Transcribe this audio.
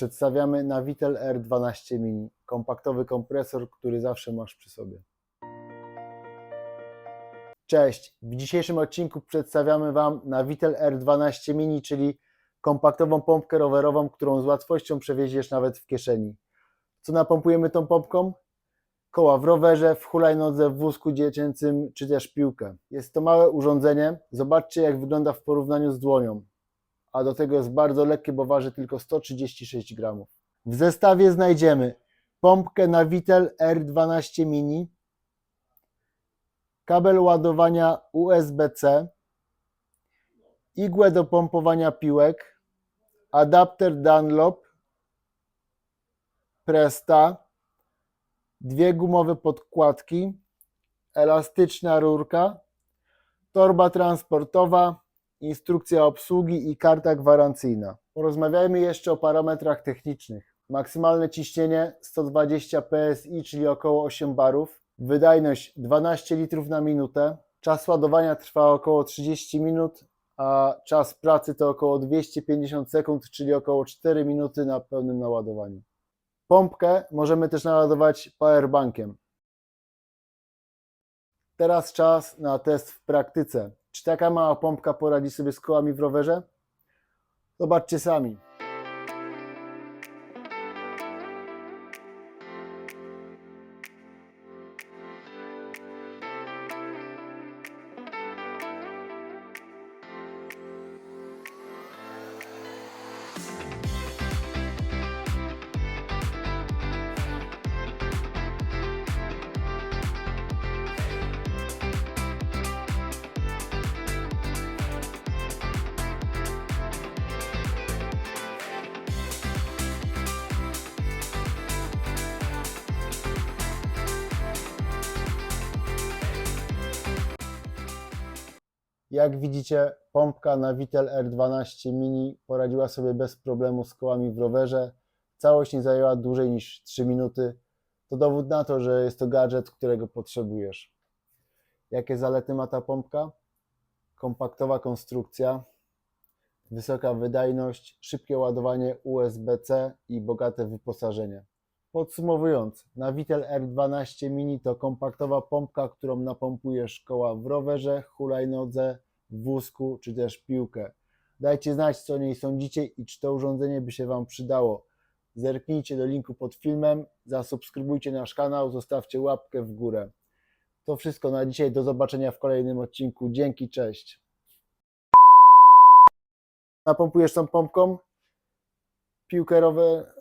przedstawiamy Navitel R12 Mini, kompaktowy kompresor, który zawsze masz przy sobie. Cześć, w dzisiejszym odcinku przedstawiamy Wam Navitel R12 Mini, czyli kompaktową pompkę rowerową, którą z łatwością przewieziesz nawet w kieszeni. Co napompujemy tą pompką? Koła w rowerze, w hulajnodze, w wózku dziecięcym, czy też piłkę. Jest to małe urządzenie. Zobaczcie, jak wygląda w porównaniu z dłonią. A do tego jest bardzo lekkie, bo waży tylko 136 gramów. W zestawie znajdziemy pompkę Navitel R12 Mini, kabel ładowania USB-C, igłę do pompowania piłek, adapter Dunlop, Presta, dwie gumowe podkładki, elastyczna rurka, torba transportowa, instrukcja obsługi i karta gwarancyjna. Porozmawiajmy jeszcze o parametrach technicznych. Maksymalne ciśnienie 120 psi, czyli około 8 barów. Wydajność 12 litrów na minutę. Czas ładowania trwa około 30 minut, a czas pracy to około 250 sekund, czyli około 4 minuty na pełnym naładowaniu. Pompkę możemy też naładować powerbankiem. Teraz czas na test w praktyce. Czy taka mała pompka poradzi sobie z kołami w rowerze? Zobaczcie sami. Jak widzicie, pompka Navitel R12 Mini poradziła sobie bez problemu z kołami w rowerze. Całość nie zajęła dłużej niż 3 minuty. To dowód na to, że jest to gadżet, którego potrzebujesz. Jakie zalety ma ta pompka? Kompaktowa konstrukcja, wysoka wydajność, szybkie ładowanie USB-C i bogate wyposażenie. Podsumowując, Navitel R12 Mini to kompaktowa pompka, którą napompujesz koła w rowerze, hulajnodze, wózku czy też piłkę. Dajcie znać, co o niej sądzicie i czy to urządzenie by się Wam przydało. Zerknijcie do linku pod filmem, zasubskrybujcie nasz kanał, zostawcie łapkę w górę. To wszystko na dzisiaj. Do zobaczenia w kolejnym odcinku. Dzięki, cześć. Napompujesz tą pompką? Piłkę rower.